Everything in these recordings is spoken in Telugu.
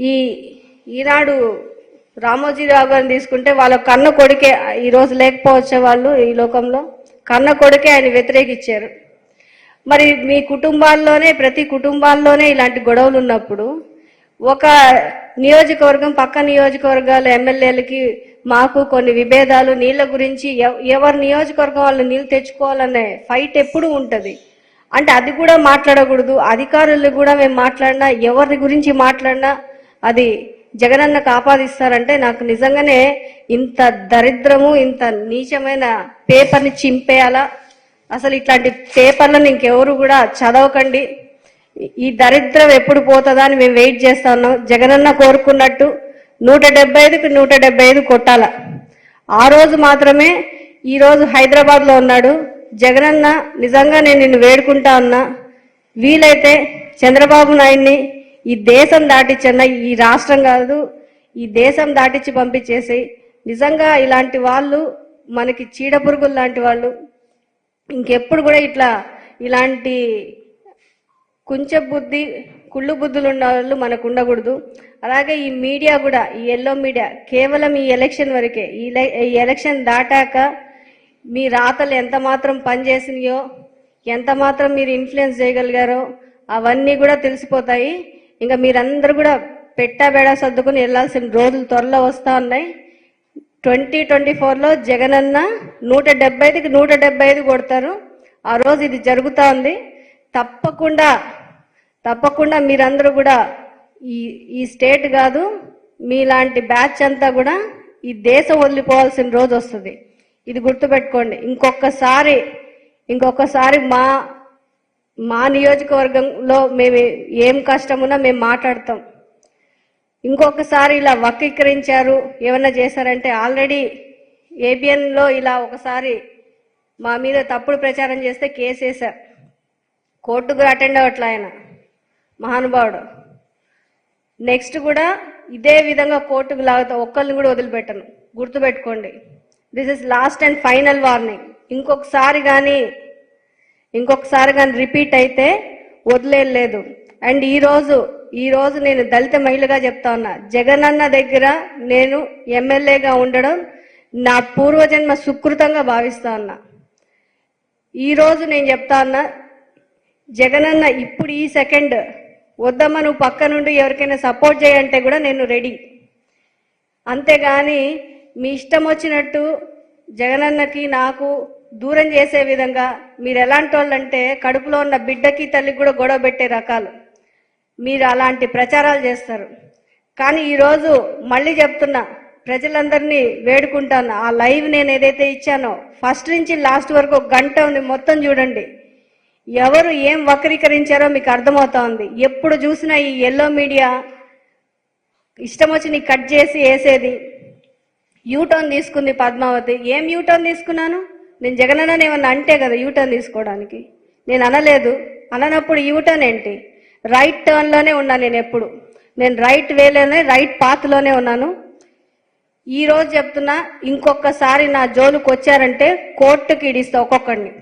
ఈ ఈనాడు రామోజీరావు గారిని తీసుకుంటే వాళ్ళ కన్న కొడుకే ఈరోజు లేకపోవచ్చే వాళ్ళు ఈ లోకంలో. కన్న కొడుకే ఆయన వ్యతిరేకించారు మరి మీ కుటుంబాల్లోనే ప్రతి కుటుంబాల్లోనే ఇలాంటి గొడవలు ఉన్నప్పుడు ఒక నియోజకవర్గం పక్క నియోజకవర్గాల ఎమ్మెల్యేలకి మాకు కొన్ని విభేదాలు నీళ్ళ గురించి ఎవరి నియోజకవర్గం వాళ్ళు నీళ్ళు తెచ్చుకోవాలనే ఫైట్ ఎప్పుడు ఉంటుంది. అంటే అది కూడా మాట్లాడకూడదు. అధికారులు కూడా మేము మాట్లాడినా ఎవరి గురించి మాట్లాడినా అది జగనన్న కాపాదిస్తారంటే నాకు నిజంగానే ఇంత దరిద్రము ఇంత నీచమైన పేపర్ని చింపేయాలా? అసలు ఇట్లాంటి పేపర్లను ఇంకెవరు కూడా చదవకండి. ఈ దరిద్రం ఎప్పుడు పోతుందా అని మేము వెయిట్ చేస్తా ఉన్నాం. జగనన్న కోరుకున్నట్టు నూట డెబ్బై ఐదుకు నూట డెబ్బై ఐదు కొట్టాల? ఆ రోజు మాత్రమే ఈరోజు హైదరాబాద్లో హైదరాబాద్లో ఉన్నాడు. జగనన్న నిజంగా నేను నిన్ను వేడుకుంటా ఉన్నా. వీలైతే చంద్రబాబు నాయుడిని ఈ దేశం దాటిచ్చన్న ఈ రాష్ట్రం కాదు ఈ దేశం దాటించి పంపించేసి నిజంగా ఇలాంటి వాళ్ళు మనకి చీడపురుగులు లాంటి వాళ్ళు ఇంకెప్పుడు కూడా ఇట్లా ఇలాంటి కుంచె బుద్ధి కుళ్ళు బుద్ధులు ఉన్న వాళ్ళు మనకు ఉండకూడదు. అలాగే ఈ మీడియా కూడా ఈ ఎల్లో మీడియా కేవలం ఈ ఎలక్షన్ వరకే ఈ ఈ ఎలక్షన్ దాటాక మీ రాతలు ఎంత మాత్రం పనిచేసినాయో ఎంత మాత్రం మీరు ఇన్ఫ్లుయెన్స్ చేయగలిగారో అవన్నీ కూడా తెలిసిపోతాయి. ఇంకా మీరందరూ కూడా పెట్టా బేడా సర్దుకుని వెళ్ళాల్సిన రోజులు త్వరలో వస్తా ఉన్నాయి. ట్వంటీ ట్వంటీ ఫోర్లో జగనన్న నూట డెబ్బై ఐదుకి నూట డెబ్బై ఐదు కొడతారు. ఆ రోజు ఇది జరుగుతూ ఉంది. తప్పకుండా తప్పకుండా మీరందరూ కూడా ఈ ఈ స్టేట్ కాదు మీలాంటి బ్యాచ్ అంతా కూడా ఈ దేశం వదిలిపోవాల్సిన రోజు వస్తుంది. ఇది గుర్తుపెట్టుకోండి. ఇంకొకసారి ఇంకొకసారి మా మా నియోజకవర్గంలో మేము ఏం కష్టమున్నా మేము మాట్లాడతాం. ఇంకొకసారి ఇలా వక్రీకరించారు ఏమన్నా చేశారంటే ఆల్రెడీ ఏబిఎన్లో ఇలా ఒకసారి మా మీద తప్పుడు ప్రచారం చేస్తే కేసు వేశారు. కోర్టుకు అటెండ్ అవ్వట్లే ఆయన మహానుభావుడు. నెక్స్ట్ కూడా ఇదే విధంగా కోర్టుకు లాగుతా ఒక్కరిని కూడా వదిలిపెట్టను. గుర్తుపెట్టుకోండి. This is last and final warning. ఇంకొకసారి కానీ ఇంకొకసారి కానీ రిపీట్ అయితే వదిలేదు అండ్ ఈ రోజు ఈ రోజు నేను దళిత మహిళగా చెప్తా ఉన్నా జగనన్న దగ్గర నేను ఎమ్మెల్యేగా ఉండడం నా పూర్వజన్మ సుకృతంగా భావిస్తా ఉన్నా. ఈ రోజు నేను చెప్తా ఉన్నా జగనన్న ఇప్పుడు ఈ సెకండ్ వద్దమ్మా నువ్వు పక్క నుండి ఎవరికైనా సపోర్ట్ చేయంటే కూడా నేను రెడీ. అంతేగాని మీ ఇష్టం వచ్చినట్టు జగనన్నకి నాకు దూరం చేసే విధంగా మీరు ఎలాంటి వాళ్ళంటే కడుపులో ఉన్న బిడ్డకి తల్లికి కూడా గొడవ పెట్టే రకాలు. మీరు అలాంటి ప్రచారాలు చేస్తారు. కానీ ఈరోజు మళ్ళీ చెప్తున్నా ప్రజలందరినీ వేడుకుంటాను. ఆ లైవ్ నేను ఏదైతే ఇచ్చానో ఫస్ట్ నుంచి లాస్ట్ వరకు ఒక గంట ఉంది మొత్తం చూడండి. ఎవరు ఏం వక్రీకరించారో మీకు అర్థమవుతా ఉంది. ఎప్పుడు చూసినా ఈ ఎల్లో మీడియా ఇష్టం వచ్చి నీ కట్ చేసి వేసేది. యూటర్న్ తీసుకుంది పద్మావతి. ఏం యూటర్న్ తీసుకున్నాను? నేను జగనన్న ఏమన్నా అంటే కదా యూటర్న్ తీసుకోవడానికి? నేను అనలేదు. అననప్పుడు యూటర్న్ ఏంటి? రైట్ టర్న్లోనే ఉన్నాను నేను ఎప్పుడు. నేను రైట్ వేలోనే రైట్ పాత్లోనే ఉన్నాను. ఈ రోజు చెప్తున్నా ఇంకొకసారి నా జోలుకు వచ్చారంటే కోర్టుకి ఇడిస్తా ఒక్కొక్కడిని.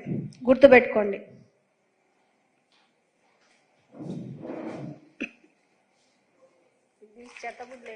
గుర్తుపెట్టుకోండి. చెత్తబుడ్లు